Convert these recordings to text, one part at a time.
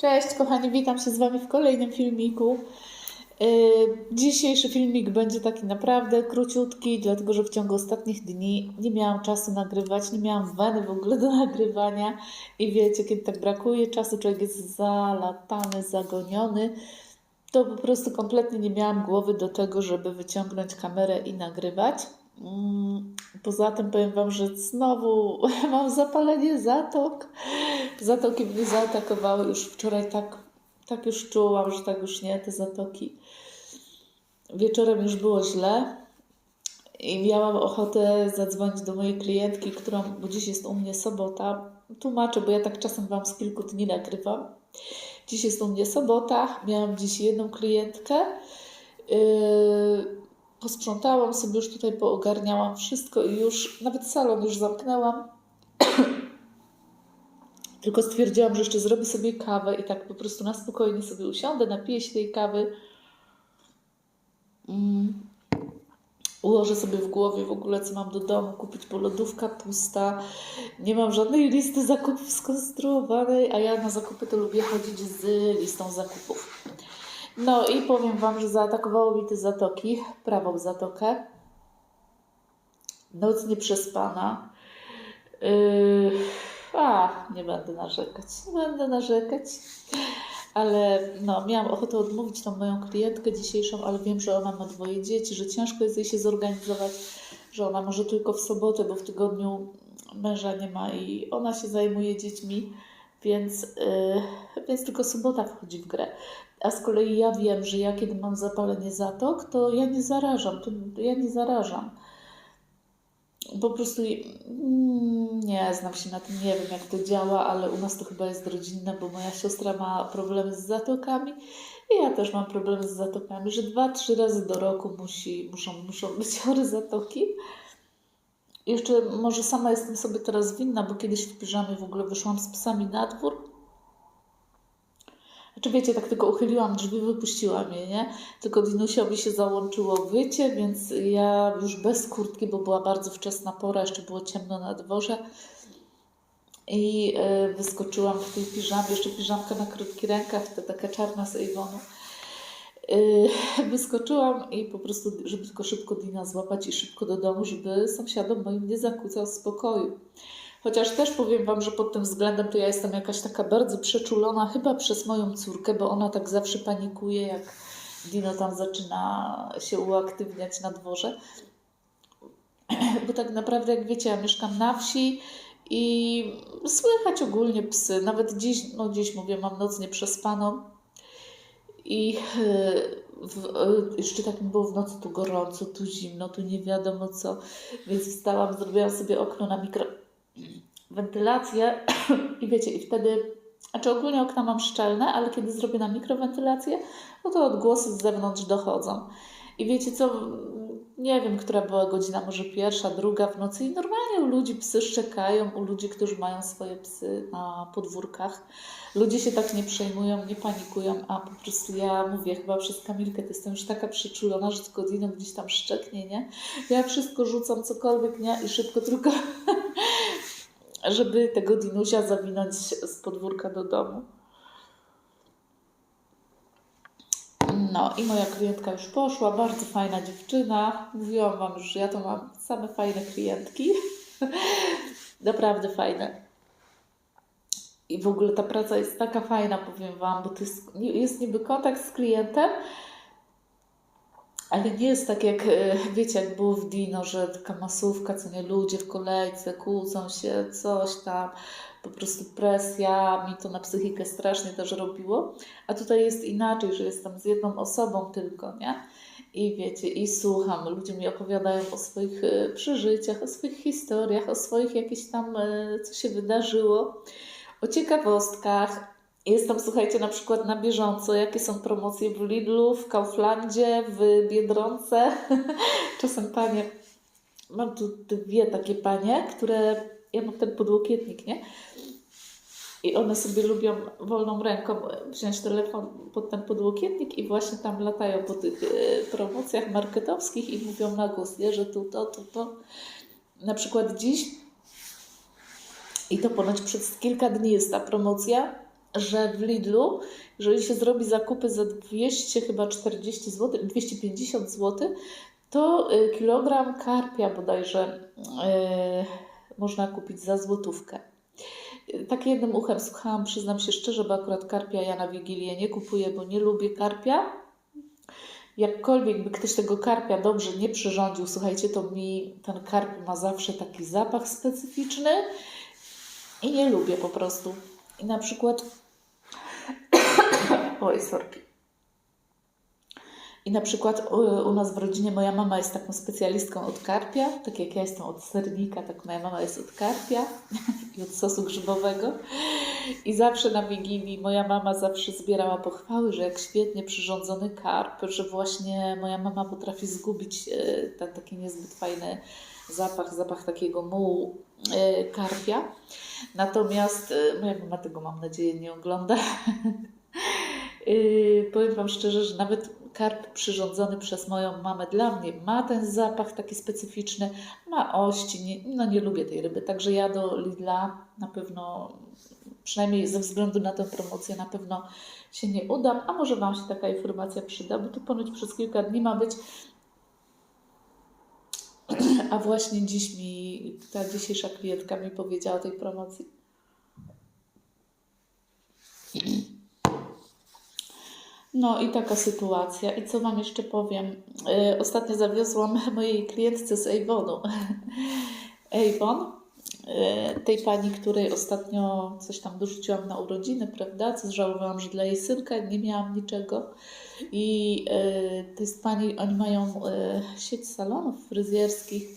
Cześć kochani, witam się z Wami w kolejnym filmiku. Yy, Dzisiejszy filmik będzie taki naprawdę króciutki, dlatego że w ciągu ostatnich dni nie miałam czasu nagrywać, nie miałam weny w ogóle do nagrywania i wiecie, kiedy tak brakuje czasu, człowiek jest zalatany, zagoniony, to po prostu kompletnie nie miałam głowy do tego, żeby wyciągnąć kamerę i nagrywać. Mm, Poza tym powiem Wam, że znowu mam zapalenie zatok. Zatoki mnie zaatakowały już wczoraj tak, tak już czułam, że tak już nie, te zatoki. Wieczorem już było źle i miałam ochotę zadzwonić do mojej klientki, którą, bo dziś jest u mnie sobota. Tłumaczę, bo ja tak czasem Wam z kilku dni nagrywam. Dziś jest u mnie sobota, miałam dziś jedną klientkę. Yy, posprzątałam sobie już tutaj, poogarniałam wszystko i już, nawet salon już zamknęłam. Tylko stwierdziłam, że jeszcze zrobię sobie kawę i tak po prostu na spokojnie sobie usiądę, napiję się tej kawy. Mm. Ułożę sobie w głowie w ogóle, co mam do domu kupić, bo lodówka pusta. Nie mam żadnej listy zakupów skonstruowanej, a ja na zakupy to lubię chodzić z listą zakupów. No i powiem Wam, że zaatakowało mi te zatoki, prawą zatokę. Noc nieprzespana. Yy, a, nie będę narzekać, nie będę narzekać. Ale no, miałam ochotę odmówić tą moją klientkę dzisiejszą, ale wiem, że ona ma dwoje dzieci, że ciężko jest jej się zorganizować, że ona może tylko w sobotę, bo w tygodniu męża nie ma i ona się zajmuje dziećmi, więc, yy, więc tylko sobota wchodzi w grę. A z kolei ja wiem, że ja kiedy mam zapalenie zatok, to ja nie zarażam, to ja nie zarażam. Po prostu mm, nie znam się na tym, nie wiem jak to działa, ale u nas to chyba jest rodzinne, bo moja siostra ma problemy z zatokami i ja też mam problemy z zatokami, że dwa, trzy razy do roku musi, muszą, muszą być chore zatoki. Jeszcze może sama jestem sobie teraz winna, bo kiedyś w piżamie w ogóle wyszłam z psami na dwór znaczy wiecie, tak tylko uchyliłam drzwi, wypuściłam je, nie? Tylko Dinusiowi się załączyło wycie, więc ja już bez kurtki, bo była bardzo wczesna pora, jeszcze było ciemno na dworze. I y, wyskoczyłam w tej piżamie, jeszcze piżamka na krótki rękaw, to taka czarna z Avonu. Y, wyskoczyłam i po prostu, żeby tylko szybko Dina złapać i szybko do domu, żeby sąsiadom moim nie zakłócał spokoju. Chociaż też powiem Wam, że pod tym względem to ja jestem jakaś taka bardzo przeczulona, chyba przez moją córkę, bo ona tak zawsze panikuje, jak Dino tam zaczyna się uaktywniać na dworze. Bo tak naprawdę, jak wiecie, ja mieszkam na wsi i słychać ogólnie psy. Nawet dziś, no dziś mówię, mam noc nieprzespaną. I w, jeszcze tak mi było w nocy tu gorąco, tu zimno, tu nie wiadomo co. Więc wstałam, zrobiłam sobie okno na mikro wentylację i wiecie, i wtedy, znaczy ogólnie okna mam szczelne, ale kiedy zrobię na mikrowentylację, no to odgłosy z zewnątrz dochodzą. I wiecie co, nie wiem, która była godzina, może pierwsza, druga w nocy i normalnie u ludzi psy szczekają, u ludzi, którzy mają swoje psy na podwórkach. Ludzie się tak nie przejmują, nie panikują, a po prostu ja mówię chyba przez Kamilkę, to jestem już taka przeczulona, że tylko Dino gdzieś tam szczeknie, nie? Ja wszystko rzucam, cokolwiek, nie? I szybko tylko żeby tego dinusia zawinąć z podwórka do domu. No i moja klientka już poszła, bardzo fajna dziewczyna. Mówiłam Wam już, że ja to mam same fajne klientki. Naprawdę fajne. I w ogóle ta praca jest taka fajna, powiem Wam, bo to jest, jest niby kontakt z klientem, ale nie jest tak jak, e, wiecie, jak było w Dino, że taka masówka, co nie, ludzie w kolejce kłócą się, coś tam, po prostu presja, mi to na psychikę strasznie też robiło. A tutaj jest inaczej, że jestem z jedną osobą tylko, nie? I wiecie, i słucham, ludzie mi opowiadają o swoich e, przeżyciach, o swoich historiach, o swoich jakichś tam, e, co się wydarzyło, o ciekawostkach, Jestem, słuchajcie, na przykład na bieżąco, jakie są promocje w Lidlu, w Kauflandzie, w Biedronce. Czasem panie, mam tu dwie takie panie, które, ja mam ten podłokietnik, nie? I one sobie lubią wolną ręką wziąć telefon pod ten podłokietnik i właśnie tam latają po tych e, promocjach marketowskich i mówią na głos, nie, że tu to, tu to. Na przykład dziś, i to ponoć przez kilka dni jest ta promocja, że w Lidlu, jeżeli się zrobi zakupy za 200 chyba 40 zł, 250 zł, to y, kilogram karpia bodajże yy, można kupić za złotówkę. Tak jednym uchem słuchałam, przyznam się szczerze, bo akurat karpia ja na Wigilię nie kupuję, bo nie lubię karpia. Jakkolwiek by ktoś tego karpia dobrze nie przyrządził, słuchajcie, to mi ten karp ma zawsze taki zapach specyficzny i nie lubię po prostu. I na przykład. Oj, sorki. I na przykład u, u nas w rodzinie moja mama jest taką specjalistką od karpia, tak jak ja jestem od sernika, tak moja mama jest od karpia i od sosu grzybowego. I zawsze na Wigilii moja mama zawsze zbierała pochwały, że jak świetnie przyrządzony karp, że właśnie moja mama potrafi zgubić e, ten taki niezbyt fajny zapach, zapach takiego mułu karpia. Natomiast e, moja mama tego mam nadzieję nie ogląda. Yy, powiem Wam szczerze, że nawet karp przyrządzony przez moją mamę dla mnie ma ten zapach taki specyficzny, ma ości, nie, no nie lubię tej ryby, także ja do Lidla na pewno, przynajmniej ze względu na tę promocję, na pewno się nie udam, a może Wam się taka informacja przyda, bo tu ponoć przez kilka dni ma być, a właśnie dziś mi, ta dzisiejsza klientka mi powiedziała o tej promocji. No i taka sytuacja. I co Wam jeszcze powiem? Yy, ostatnio zawiozłam mojej klientce z Avonu. Avon, yy, tej pani, której ostatnio coś tam dorzuciłam na urodziny, prawda? Co żałowałam, że dla jej synka nie miałam niczego. I yy, to jest pani, oni mają yy, sieć salonów fryzjerskich.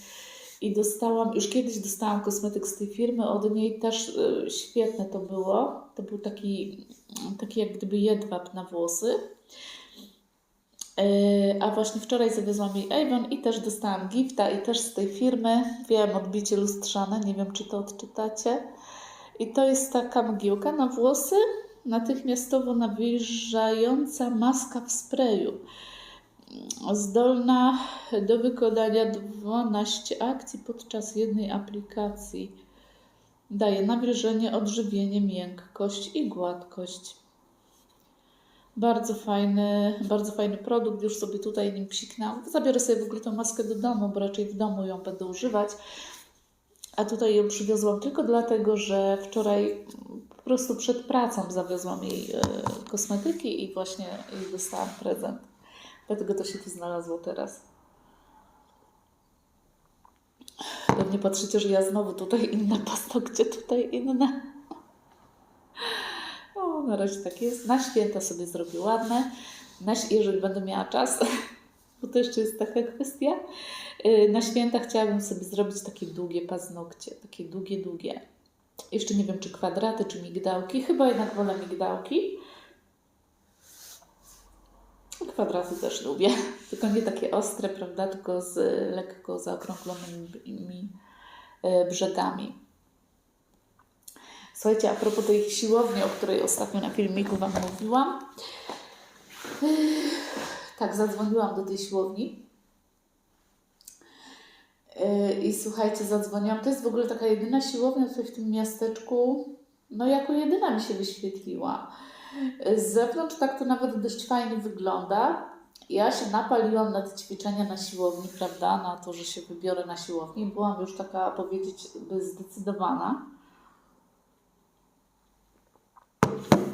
I dostałam, już kiedyś dostałam kosmetyk z tej firmy, od niej też y, świetne to było. To był taki, taki jak gdyby jedwab na włosy. Y, a właśnie wczoraj zawiozłam jej Avon i też dostałam gifta i też z tej firmy. Wiem, odbicie lustrzane, nie wiem czy to odczytacie. I to jest taka mgiełka na włosy, natychmiastowo nawilżająca maska w sprayu zdolna do wykonania 12 akcji podczas jednej aplikacji. Daje nawilżenie, odżywienie, miękkość i gładkość. Bardzo fajny, bardzo fajny produkt, już sobie tutaj nim psiknęłam. Zabiorę sobie w ogóle tę maskę do domu, bo raczej w domu ją będę używać. A tutaj ją przywiozłam tylko dlatego, że wczoraj po prostu przed pracą zawiozłam jej e, kosmetyki i właśnie jej dostałam prezent. Dlatego to się tu znalazło teraz. Pewnie patrzycie, że ja znowu tutaj inna paznokcie, tutaj inna. O, na razie tak jest. Na święta sobie zrobię ładne. Na, jeżeli będę miała czas, bo to jeszcze jest taka kwestia. Yy, Na święta chciałabym sobie zrobić takie długie paznokcie. Takie długie, długie. Jeszcze nie wiem, czy kwadraty, czy migdałki. Chyba jednak wolę migdałki. Kwadraty też lubię, tylko nie takie ostre, prawda, tylko z lekko zaokrąglonymi e, brzegami. Słuchajcie, a propos tej siłowni, o której ostatnio na filmiku Wam mówiłam. Tak, zadzwoniłam do tej siłowni. E, I słuchajcie, zadzwoniłam. To jest w ogóle taka jedyna siłownia tutaj w tym miasteczku. No, jako jedyna mi się wyświetliła. Z zewnątrz tak to nawet dość fajnie wygląda. Ja się napaliłam na te ćwiczenia na siłowni, prawda? Na to, że się wybiorę na siłowni. Byłam już taka, powiedzieć, zdecydowana.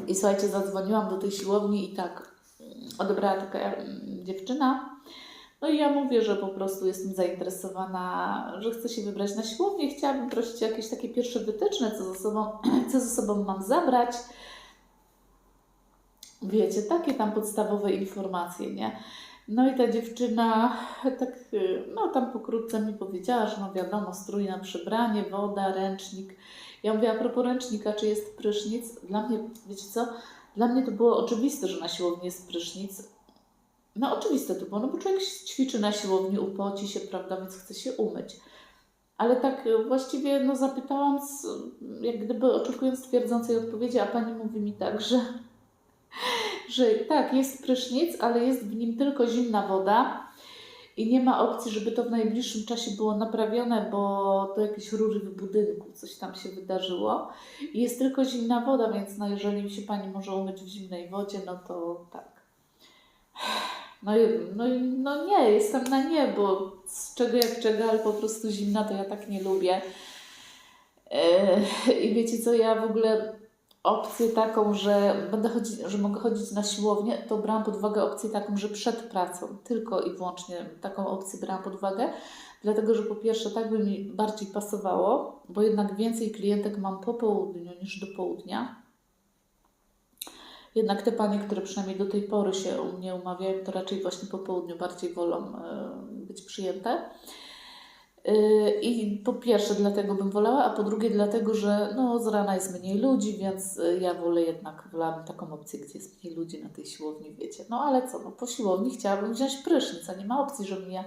I słuchajcie, zadzwoniłam do tej siłowni i tak odebrała taka dziewczyna. No i ja mówię, że po prostu jestem zainteresowana, że chcę się wybrać na siłownię. Chciałabym prosić o jakieś takie pierwsze wytyczne, co ze sobą, co ze sobą mam zabrać wiecie, takie tam podstawowe informacje, nie? No i ta dziewczyna tak, y, no tam pokrótce mi powiedziała, że no wiadomo, strój na przebranie, woda, ręcznik. Ja mówię, a propos ręcznika, czy jest prysznic? Dla mnie, wiecie co, dla mnie to było oczywiste, że na siłowni jest prysznic. No oczywiste to było, no bo człowiek ćwiczy na siłowni, upoci się, prawda, więc chce się umyć. Ale tak y, właściwie no zapytałam, z, jak gdyby oczekując twierdzącej odpowiedzi, a pani mówi mi tak, że że tak, jest prysznic, ale jest w nim tylko zimna woda i nie ma opcji, żeby to w najbliższym czasie było naprawione, bo to jakieś rury w budynku, coś tam się wydarzyło. I jest tylko zimna woda, więc no jeżeli się Pani może umyć w zimnej wodzie, no to tak. No, no, no nie, jestem na nie, bo z czego jak czego, ale po prostu zimna to ja tak nie lubię. Yy, I wiecie co, ja w ogóle opcję taką, że będę chodzić, że mogę chodzić na siłownię, to brałam pod uwagę opcję taką, że przed pracą, tylko i wyłącznie taką opcję brałam pod uwagę, dlatego że po pierwsze tak by mi bardziej pasowało, bo jednak więcej klientek mam po południu niż do południa. Jednak te panie, które przynajmniej do tej pory się u mnie umawiają, to raczej właśnie po południu bardziej wolą e, być przyjęte. Yy, I po pierwsze dlatego bym wolała, a po drugie dlatego, że no, z rana jest mniej ludzi, więc y, ja wolę jednak, wolałabym taką opcję, gdzie jest mniej ludzi na tej siłowni, wiecie. No ale co, no po siłowni chciałabym wziąć prysznic, a nie ma opcji, żebym ja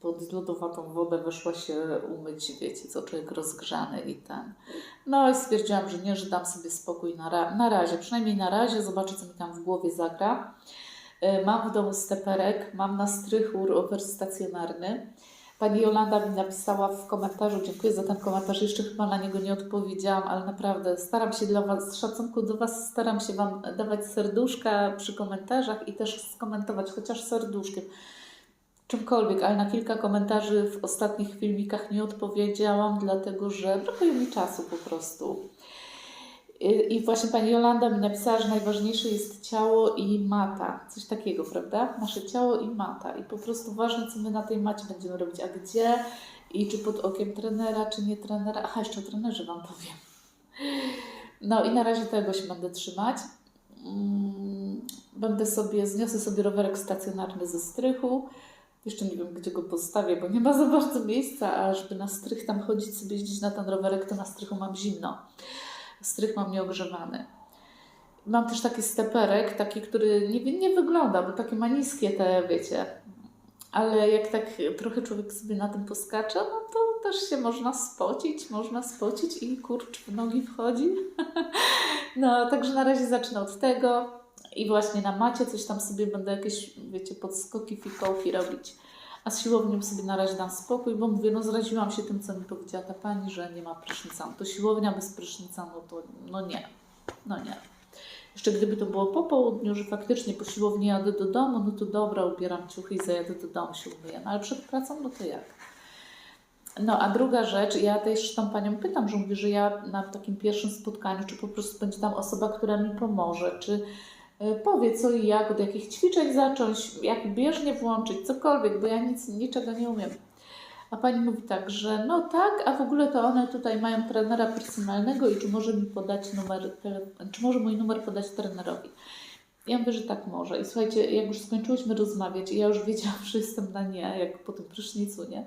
pod lodowatą wodę weszła się umyć, wiecie, co człowiek rozgrzany i ten. No i stwierdziłam, że nie, że dam sobie spokój na, ra- na razie, przynajmniej na razie, zobaczę co mi tam w głowie zagra. Yy, Mam w domu steperek, mam na strychu rower stacjonarny. Pani Jolanda mi napisała w komentarzu, dziękuję za ten komentarz, jeszcze chyba na niego nie odpowiedziałam, ale naprawdę staram się dla Was, z szacunku do Was, staram się Wam dawać serduszka przy komentarzach i też skomentować, chociaż serduszkiem, czymkolwiek, ale na kilka komentarzy w ostatnich filmikach nie odpowiedziałam, dlatego że brakuje mi czasu po prostu. I właśnie pani Jolanda mi napisała, że najważniejsze jest ciało i mata. Coś takiego, prawda? Nasze ciało i mata. I po prostu ważne, co my na tej macie będziemy robić, a gdzie i czy pod okiem trenera, czy nie trenera. Aha, jeszcze o trenerze Wam powiem. No i na razie tego się będę trzymać. Mm, Będę sobie, zniosę sobie rowerek stacjonarny ze strychu. Jeszcze nie wiem, gdzie go postawię, bo nie ma za bardzo miejsca, a żeby na strych tam chodzić, sobie jeździć na ten rowerek, to na strychu mam zimno strych mam nieogrzewany. Mam też taki steperek, taki, który nie, nie wygląda, bo takie ma niskie te, wiecie. Ale jak tak trochę człowiek sobie na tym poskacze, no to też się można spocić, można spocić i kurcz w nogi wchodzi. No, także na razie zacznę od tego i właśnie na macie coś tam sobie będę jakieś, wiecie, podskoki, fikołki robić. A z siłownią sobie na razie dam spokój, bo mówię, no zraziłam się tym, co mi powiedziała ta pani, że nie ma prysznica. No to siłownia bez prysznica, no to no nie, no nie. Jeszcze gdyby to było po południu, że faktycznie po siłowni jadę do domu, no to dobra, ubieram ciuchy i zajadę do domu, się umyję. No ale przed pracą, no to jak? No a druga rzecz, ja też tą panią pytam, że mówię, że ja na takim pierwszym spotkaniu, czy po prostu będzie tam osoba, która mi pomoże, czy powie co i jak, od jakich ćwiczeń zacząć, jak bieżnie włączyć, cokolwiek, bo ja nic, niczego nie umiem. A pani mówi tak, że no tak, a w ogóle to one tutaj mają trenera personalnego i czy może mi podać numer, czy może mój numer podać trenerowi. Ja mówię, że tak może. I słuchajcie, jak już skończyłyśmy rozmawiać i ja już wiedziałam, że jestem na nie, jak po tym prysznicu, nie?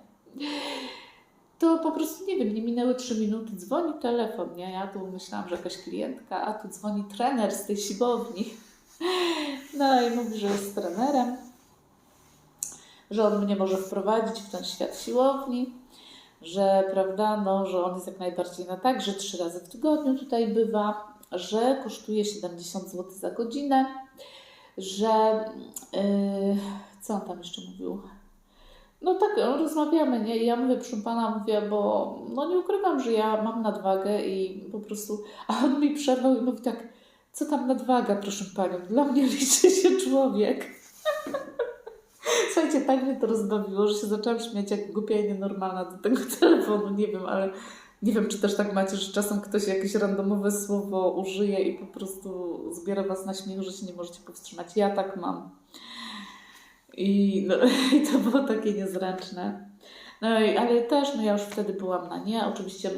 To po prostu, nie wiem, nie minęły trzy minuty, dzwoni telefon, nie? Ja tu myślałam, że jakaś klientka, a tu dzwoni trener z tej siłowni. No i mówi, że jest trenerem, że on mnie może wprowadzić w ten świat siłowni, że prawda, no, że on jest jak najbardziej na tak, że trzy razy w tygodniu tutaj bywa, że kosztuje 70 zł za godzinę, że yy, co on tam jeszcze mówił? No tak, rozmawiamy, nie? I ja mówię, proszę pana, mówię, bo no nie ukrywam, że ja mam nadwagę i po prostu, a on mi przerwał i mówi tak, co tam nadwaga, proszę panią, dla mnie liczy się człowiek. Słuchajcie, tak mnie to rozbawiło, że się zaczęłam śmiać jak głupia i nienormalna do tego telefonu, nie wiem, ale nie wiem, czy też tak macie, że czasem ktoś jakieś randomowe słowo użyje i po prostu zbiera was na śmiech, że się nie możecie powstrzymać. Ja tak mam. I, no, i to było takie niezręczne. No i, ale też, no ja już wtedy byłam na nie. Oczywiście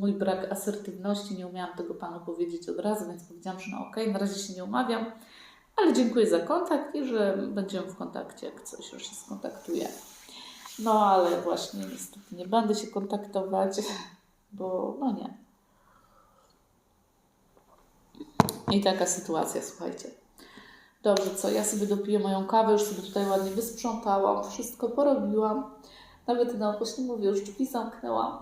mój brak asertywności, nie umiałam tego panu powiedzieć od razu, więc powiedziałam, że no okej, na razie się nie umawiam, ale dziękuję za kontakt i że będziemy w kontakcie, jak coś już się skontaktuje. No ale właśnie niestety nie będę się kontaktować, bo no nie. I taka sytuacja, słuchajcie. Dobrze, co? Ja sobie dopiję moją kawę, już sobie tutaj ładnie wysprzątałam, wszystko porobiłam. Nawet, no właśnie mówię, już drzwi zamknęłam.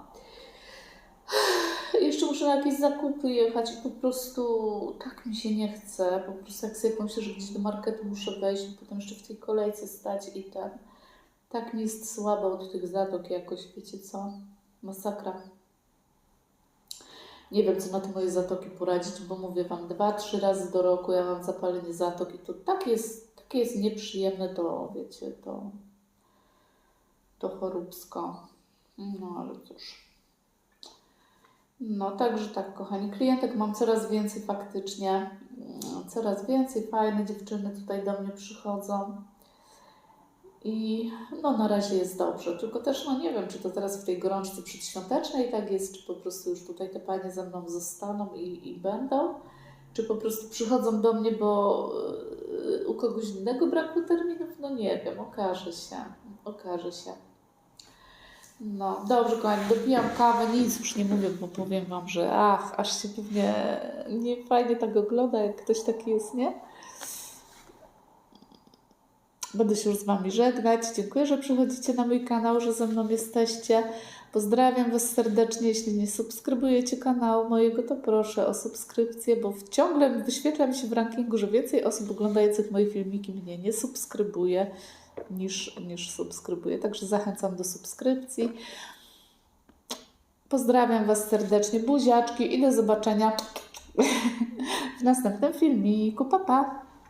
Jeszcze muszę na jakieś zakupy jechać i po prostu tak mi się nie chce. Po prostu jak sobie pomyślę, że gdzieś do marketu muszę wejść potem jeszcze w tej kolejce stać i ten. Tak mi jest słabo od tych zatok jakoś, wiecie co? Masakra. Nie wiem, co na te moje zatoki poradzić, bo mówię Wam, dwa, trzy razy do roku ja mam zapalenie zatok i to tak jest, takie jest nieprzyjemne, to wiecie, to, to choróbsko. No ale cóż. No, także tak, kochani, klientek mam coraz więcej faktycznie. Coraz więcej fajne dziewczyny tutaj do mnie przychodzą. I no na razie jest dobrze, tylko też no nie wiem, czy to teraz w tej gorączce przedświątecznej tak jest, czy po prostu już tutaj te panie ze mną zostaną i, i będą, czy po prostu przychodzą do mnie, bo yy, u kogoś innego brakło terminów, no nie wiem, okaże się, okaże się. No, dobrze, kochani, dopijam kawę, nic już nie mówię, bo powiem Wam, że ach, aż się pewnie nie fajnie tak ogląda, jak ktoś taki jest, nie? Będę się już z Wami żegnać. Dziękuję, że przychodzicie na mój kanał, że ze mną jesteście. Pozdrawiam Was serdecznie. Jeśli nie subskrybujecie kanału mojego, to proszę o subskrypcję, bo ciągle wyświetla mi się w rankingu, że więcej osób oglądających moje filmiki mnie nie subskrybuje niż, niż subskrybuje. Także zachęcam do subskrypcji. Pozdrawiam Was serdecznie, buziaczki i do zobaczenia w następnym filmiku. Pa, pa!